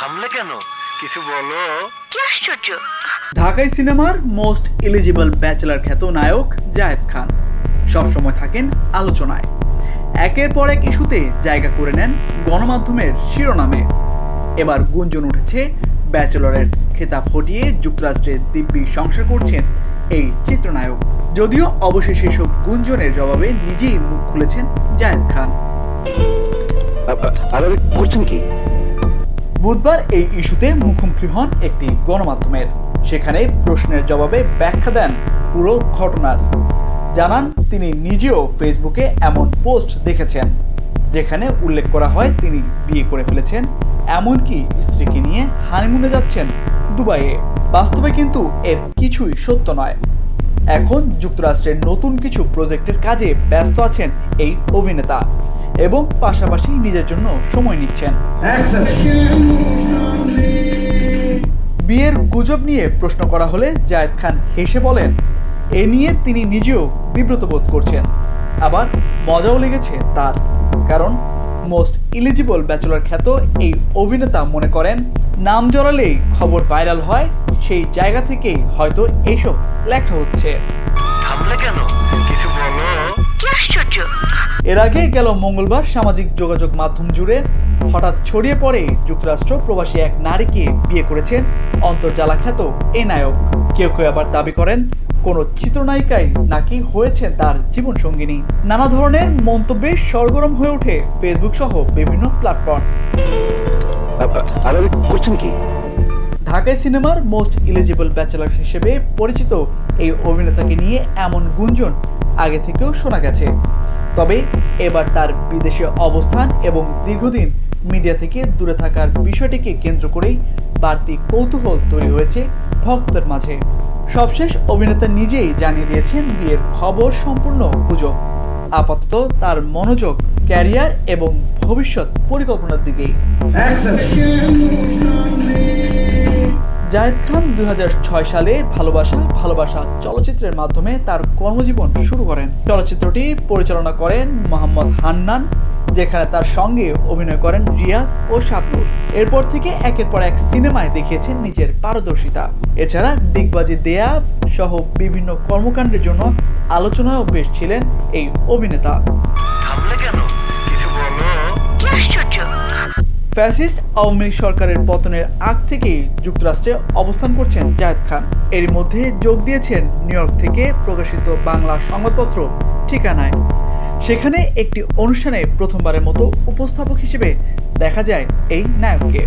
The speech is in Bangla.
থামলে কেন? কিছু বলো। কি আশ্চর্য। ঢাকাই সিনেমার মোস্ট এলিজিবল ব্যাচেলার খ্যাত নায়ক জায়েদ খান। সবসময় থাকেন আলোচনায়। একের পর এক ইস্যুতে জায়গা করে নেন গণমাধ্যমের শিরোনামে। এবার গুঞ্জন উঠেছে ব্যাচেলরের খেতাব হটিয়ে যুক্তরাষ্ট্রে দিব্যি সংসার করছেন এই চিত্রনায়ক। যদিও অবশেষে সব গুঞ্জনের জবাবে নিজেই মুখ খুলেছেন জায়েদ খান। আর করছেন কি? বুধবার এই ইস্যুতে মুখোমুখি হন একটি গণমাধ্যমের। সেখানে প্রশ্নের জবাবে ব্যাখ্যা দেন পুরো ঘটনার। জানান তিনি নিজেও ফেসবুকে এমন পোস্ট দেখেছেন, যেখানে উল্লেখ করা হয় তিনি বিয়ে করে ফেলেছেন, এমনকি স্ত্রীকে নিয়ে হানিমুনে যাচ্ছেন দুবাইয়ে। বাস্তবে কিন্তু এর কিছুই সত্য নয়। এখন যুক্তরাষ্ট্রের নতুন কিছু প্রজেক্টের কাজে ব্যস্ত আছেন এই অভিনেতা এবং পাশাপাশি নিজের জন্য সময় নিচ্ছেন। বিয়ের গুজব নিয়ে প্রশ্ন করা হলে জায়েদ খান হেসে বলেন, এ নিয়ে তিনি নিজেও বিব্রত বোধ করছেন। আবার মজাও লেগেছে তার, কারণ মোস্ট ইলিজিবল ব্যাচেলর খ্যাত এই অভিনেতা মনে করেন, নাম জড়ালেই খবর ভাইরাল হয় সেই জায়গা থেকেই হয়তো এইসব লেখা হচ্ছে। থামলে কেন? কিছু বলো। কি আশ্চর্য। এর আগে গেল মঙ্গলবার সামাজিক যোগাযোগ মাধ্যম জুড়ে হঠাৎ ছড়িয়ে পড়ে যুক্তরাষ্ট্র প্রবাসী এক নারীকে বিয়ে করেছেন অন্তর্জালা খ্যাত এই নায়ক। কেউ কেউ আবার দাবি করেন কোন চিত্রনায়িকাই নাকি হয়েছেন তার জীবন সঙ্গিনী নানা ধরনের মন্তব্যে সরগরম হয়ে ওঠে ফেসবুক সহ বিভিন্ন প্ল্যাটফর্ম কি? ঢাকায় সিনেমার মোস্ট ইলিজিবল ব্যাচেলার হিসেবে পরিচিত এই অভিনেতাকে নিয়ে এমন গুঞ্জন আগে থেকেও শোনা গেছে। তবে এবার তার বিদেশে অবস্থান এবং দীর্ঘদিন মিডিয়া থেকে দূরে থাকার বিষয়টিকে কেন্দ্র করেই বাড়তি কৌতূহল তৈরি হয়েছে ভক্তের মাঝে। সবশেষ অভিনেতা নিজেই জানিয়ে দিয়েছেন বিয়ের খবর সম্পূর্ণ গুজব। আপাতত তার মনোযোগ, ক্যারিয়ার এবং ভবিষ্যৎ পরিকল্পনার দিকেই। জায়েদ খান দুই সালে ভালোবাসা ভালোবাসা চলচ্চিত্রের মাধ্যমে তার কর্মজীবন শুরু করেন। চলচ্চিত্রটি পরিচালনা করেন মোহাম্মদ হান্নান, যেখানে তার সঙ্গে অভিনয় করেন রিয়াজ ও শাবনুর এরপর থেকে একের পর এক সিনেমায় দেখিয়েছেন নিজের পারদর্শিতা। এছাড়া দিগবাজি দেয়া সহ বিভিন্ন কর্মকাণ্ডের জন্য আলোচনায় বেশ ছিলেন এই অভিনেতা। কেন? ফ্যাসিস্ট আওয়ামী লীগ সরকারের পতনের আগ থেকেই যুক্তরাষ্ট্রে অবস্থান করছেন জায়দ খান। এর মধ্যে যোগ দিয়েছেন নিউ ইয়র্ক থেকে প্রকাশিত বাংলা সংবাদপত্র ঠিকানায়। সেখানে একটি অনুষ্ঠানে প্রথমবারের মতো উপস্থাপক হিসেবে দেখা যায় এই নায়ককে।